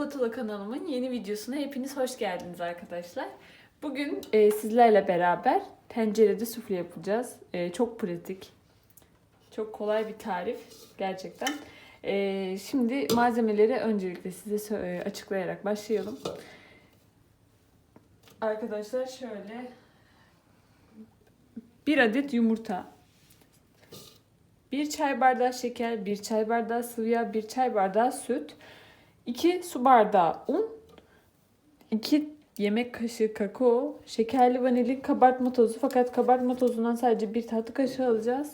Spatula kanalımın yeni videosuna hepiniz hoş geldiniz arkadaşlar. Bugün e, sizlerle beraber tencerede sufle yapacağız. E, çok pratik, çok kolay bir tarif gerçekten. E, şimdi malzemeleri öncelikle size e, açıklayarak başlayalım. Arkadaşlar şöyle bir adet yumurta, bir çay bardağı şeker, bir çay bardağı sıvı yağ, bir çay bardağı süt, 2 su bardağı un, 2 yemek kaşığı kakao, şekerli vanilin kabartma tozu fakat kabartma tozundan sadece bir tatlı kaşığı alacağız.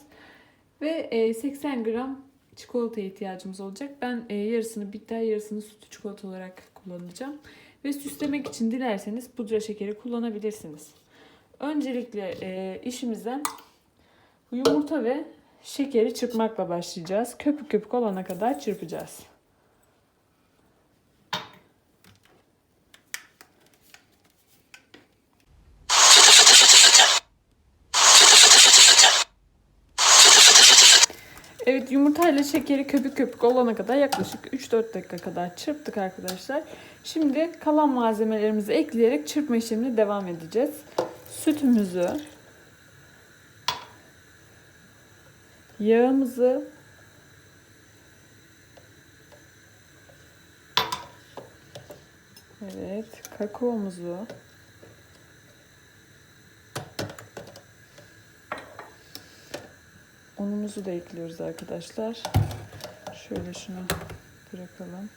Ve e, 80 gram çikolataya ihtiyacımız olacak. Ben e, yarısını bitter yarısını sütlü çikolata olarak kullanacağım. Ve süslemek için dilerseniz pudra şekeri kullanabilirsiniz. Öncelikle e, işimize yumurta ve şekeri çırpmakla başlayacağız. Köpük köpük olana kadar çırpacağız. Evet yumurtayla şekeri köpük köpük olana kadar yaklaşık 3-4 dakika kadar çırptık arkadaşlar. Şimdi kalan malzemelerimizi ekleyerek çırpma işlemine devam edeceğiz. Sütümüzü, yağımızı, evet kakaomuzu, Unumuzu da ekliyoruz arkadaşlar. Şöyle şunu bırakalım.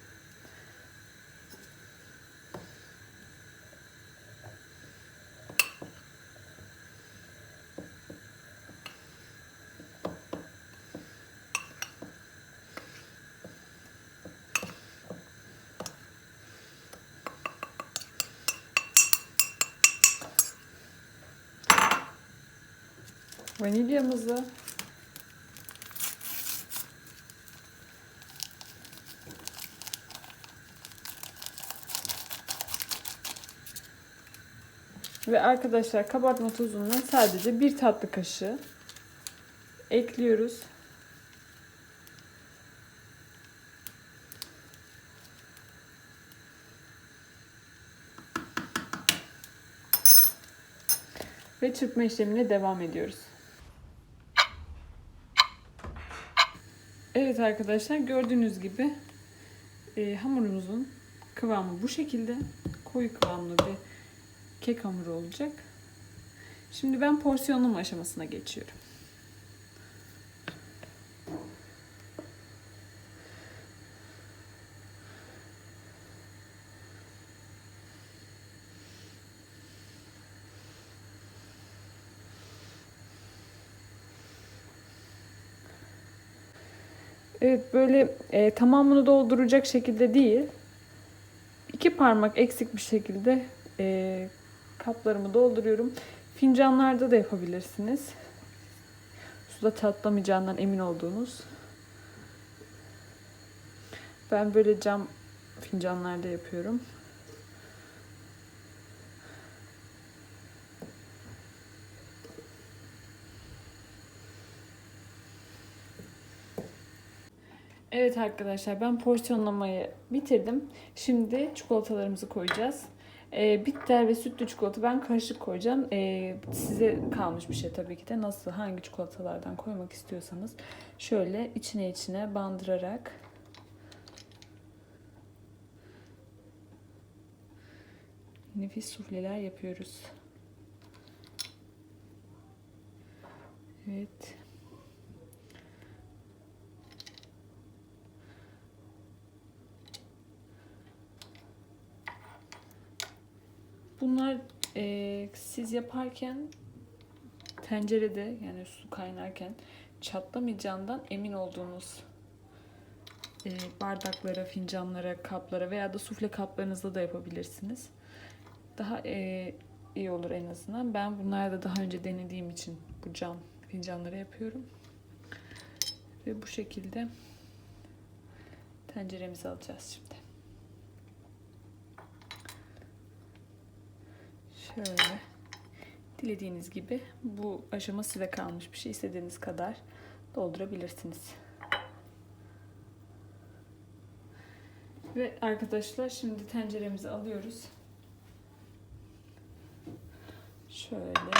Vanilyamızı Ve arkadaşlar kabartma tozundan sadece bir tatlı kaşığı ekliyoruz. Ve çırpma işlemine devam ediyoruz. Evet arkadaşlar gördüğünüz gibi e, hamurumuzun kıvamı bu şekilde. Koyu kıvamlı bir kek hamuru olacak. Şimdi ben porsiyonlama aşamasına geçiyorum. Evet böyle e, tamamını dolduracak şekilde değil. iki parmak eksik bir şekilde e, kaplarımı dolduruyorum. Fincanlarda da yapabilirsiniz. Suda çatlamayacağından emin olduğunuz. Ben böyle cam fincanlarda yapıyorum. Evet arkadaşlar ben porsiyonlamayı bitirdim. Şimdi çikolatalarımızı koyacağız. E, bitter ve sütlü çikolata ben karışık koyacağım. E, size kalmış bir şey tabii ki de. Nasıl hangi çikolatalardan koymak istiyorsanız şöyle içine içine bandırarak nefis sufleler yapıyoruz. Evet. Bunlar e, siz yaparken tencerede yani su kaynarken çatlamayacağından emin olduğunuz e, bardaklara, fincanlara, kaplara veya da sufle kaplarınızda da yapabilirsiniz. Daha e, iyi olur en azından. Ben bunlarda daha önce denediğim için bu cam fincanlara yapıyorum. Ve bu şekilde tenceremizi alacağız şimdi. Şöyle. Dilediğiniz gibi bu aşama size kalmış bir şey. istediğiniz kadar doldurabilirsiniz. Ve arkadaşlar şimdi tenceremizi alıyoruz. Şöyle.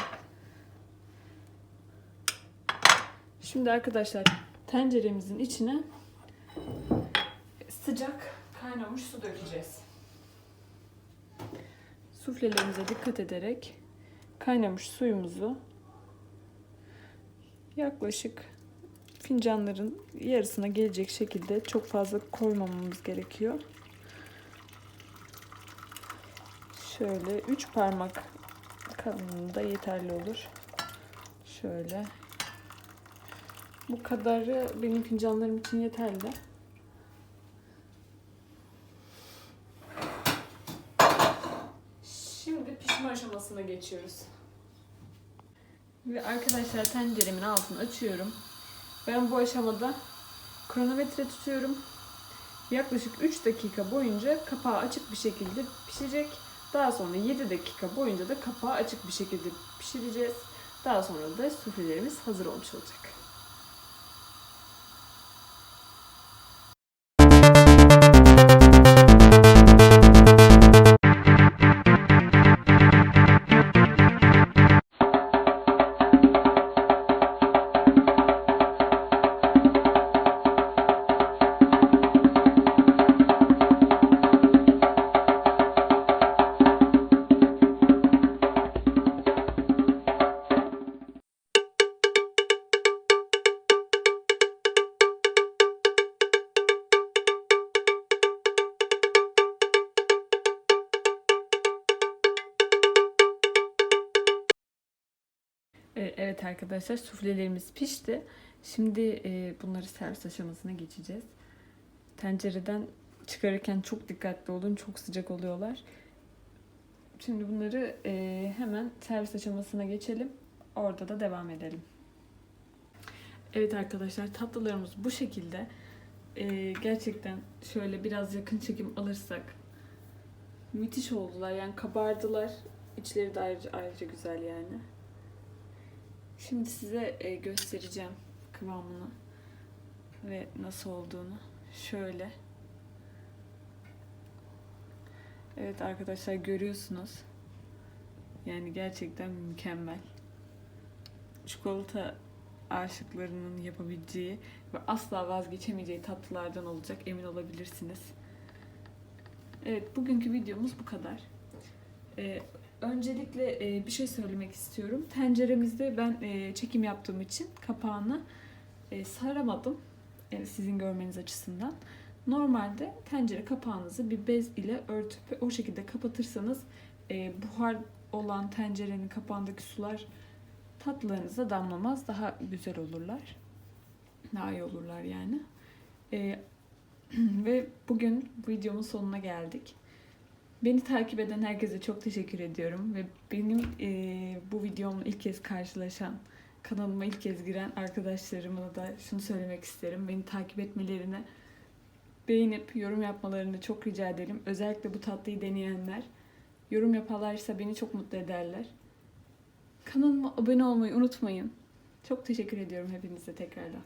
Şimdi arkadaşlar tenceremizin içine sıcak kaynamış su dökeceğiz. Suflelerimize dikkat ederek kaynamış suyumuzu yaklaşık fincanların yarısına gelecek şekilde çok fazla koymamamız gerekiyor. Şöyle 3 parmak kalınlığında yeterli olur. Şöyle. Bu kadarı benim fincanlarım için yeterli. Şimdi pişme aşamasına geçiyoruz. Ve arkadaşlar tenceremin altını açıyorum. Ben bu aşamada kronometre tutuyorum. Yaklaşık 3 dakika boyunca kapağı açık bir şekilde pişecek. Daha sonra 7 dakika boyunca da kapağı açık bir şekilde pişireceğiz. Daha sonra da suflelerimiz hazır olmuş olacak. Evet arkadaşlar suflelerimiz pişti. Şimdi e, bunları servis aşamasına geçeceğiz. Tencereden çıkarırken çok dikkatli olun. Çok sıcak oluyorlar. Şimdi bunları e, hemen servis aşamasına geçelim. Orada da devam edelim. Evet arkadaşlar tatlılarımız bu şekilde. E, gerçekten şöyle biraz yakın çekim alırsak müthiş oldular. Yani kabardılar. İçleri de ayrıca, ayrıca güzel yani. Şimdi size e, göstereceğim kıvamını ve nasıl olduğunu. Şöyle. Evet arkadaşlar görüyorsunuz. Yani gerçekten mükemmel. Çikolata aşıklarının yapabileceği ve asla vazgeçemeyeceği tatlılardan olacak emin olabilirsiniz. Evet bugünkü videomuz bu kadar. Ee, Öncelikle e, bir şey söylemek istiyorum. Tenceremizde ben e, çekim yaptığım için kapağını e, saramadım. Yani sizin görmeniz açısından. Normalde tencere kapağınızı bir bez ile örtüp o şekilde kapatırsanız e, buhar olan tencerenin kapağındaki sular tatlılarınıza damlamaz. Daha güzel olurlar. Daha iyi olurlar yani. E, ve bugün videomun sonuna geldik. Beni takip eden herkese çok teşekkür ediyorum ve benim e, bu videomla ilk kez karşılaşan, kanalıma ilk kez giren arkadaşlarıma da şunu söylemek isterim. Beni takip etmelerini, beğenip yorum yapmalarını çok rica ederim. Özellikle bu tatlıyı deneyenler yorum yaparlarsa beni çok mutlu ederler. Kanalıma abone olmayı unutmayın. Çok teşekkür ediyorum hepinize tekrardan.